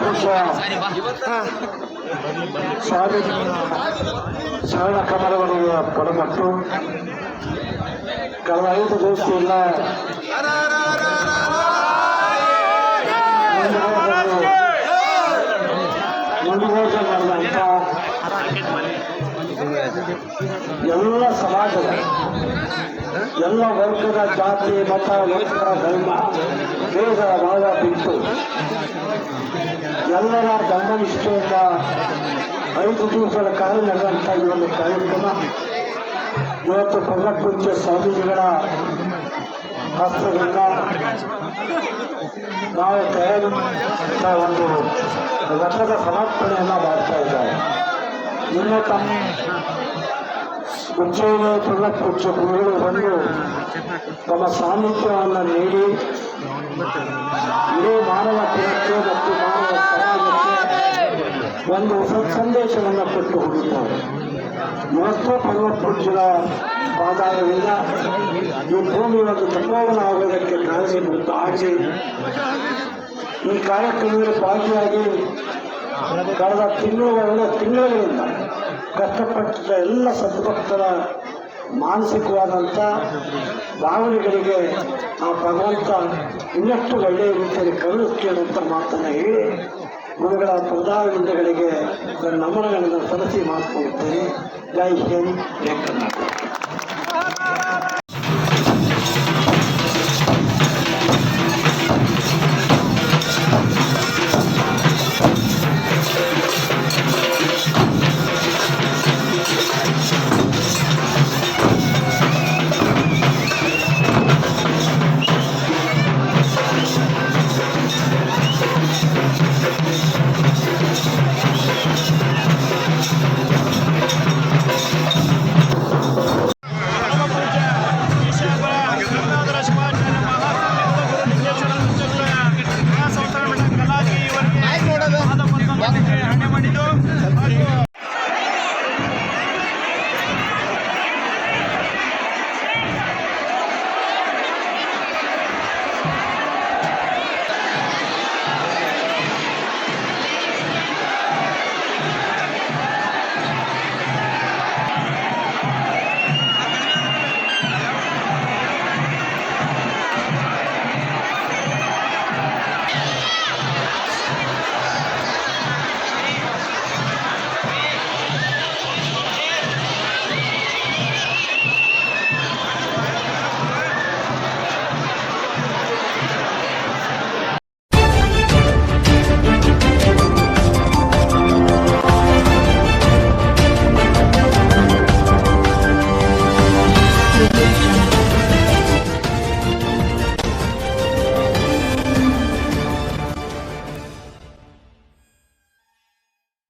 ಪೂಜ್ಯ ಸ್ವಾಮಿ ಶರಣ ಕಮಲವನಿಯ ಪಡಮಟ್ಟು ಕಳೆದ ಐದು ದಿವಸದಿಂದ ಮುಂದುವರೆದು ಮಾಡಿದಂಥ ಎಲ್ಲ ಸಮಾಜದ ಎಲ್ಲ ವರ್ಗದ ಜಾತಿ, ಮತ ವಸ್ತ್ರ ಧರ್ಮ, ಭೇದ, ಭಾಗ ಬಿಟ್ಟು ಎಲ್ಲರ ಧರ್ಮನಿಷ್ಠೆಯಿಂದ ಐದು ದಿವಸಗಳ ಕಾಲ ನಡೆದಂಥ ಈ ಒಂದು ಕಾರ್ಯಕ್ರಮ, ಇವತ್ತು ಪೂಜ್ಯ ಸ್ವಾಮೀಜಿಗಳ ಹಸ್ತದಿಂದ ನಾವು ತಯಾರಿ ಒಂದು ರಥದ ಸಮರ್ಪಣೆಯನ್ನು ಮಾಡ್ತಾ ಇದ್ದಾರೆ. ನಿನ್ನೆ ತಮ್ಮ ಪೂಜ್ಯ ಗುರುಗಳು ಬಂದು ತಮ್ಮ ಸಾನ್ನಿಧ್ಯವನ್ನು ನೀಡಿ. ಇಡೀ ಮಾನವ ಕುಲಕ್ಕೆ ಮತ್ತು ಮಾನವ ಸಮಾಜಕ್ಕೆ ಒಂದು ಸತ್ಸಂದೇಶವನ್ನು ಕೊಟ್ಟು ಹೋಗಿದ್ದಾರೆ. ಇವತ್ತು ಪರ್ವ ಪಾದಾಯದಿಂದ ಈ ಭೂಮಿ ಒಂದು ತಪೋವನ ಆಗೋದಕ್ಕೆ ಕಾರಣೀಭೂತ ಆಗಿ ಈ ಕಾರ್ಯಕ್ರಮದಲ್ಲಿ ಭಾಗಿಯಾಗಿ ಕಳೆದ ತಿಂಗಳು ತಿಂಗಳುಗಳಿಂದ ಕಷ್ಟಪಟ್ಟ ಎಲ್ಲ ಸದ್ಭಕ್ತರ ಮಾನಸಿಕವಾದಂಥ ಭಾವನೆಗಳಿಗೆ ಆ ಭಗವಂತ ಇನ್ನಷ್ಟು ಒಳ್ಳೆಯ ರೀತಿಯಲ್ಲಿ ಕರುಣಿಸ್ತೇನೆ ಅಂತ ಮಾತನ್ನು ಹೇಳಿ ಗುರುಗಳ ಪ್ರಧಾನಿಗಳಿಗೆ ನಮನಗಳನ್ನು ಸಲ್ಲಿಸಿ ಮಾತನಾಡುತ್ತೇನೆ ಜೈ ಹಿಂದ್. ಜೈ ಕರ್ನಾಟಕ.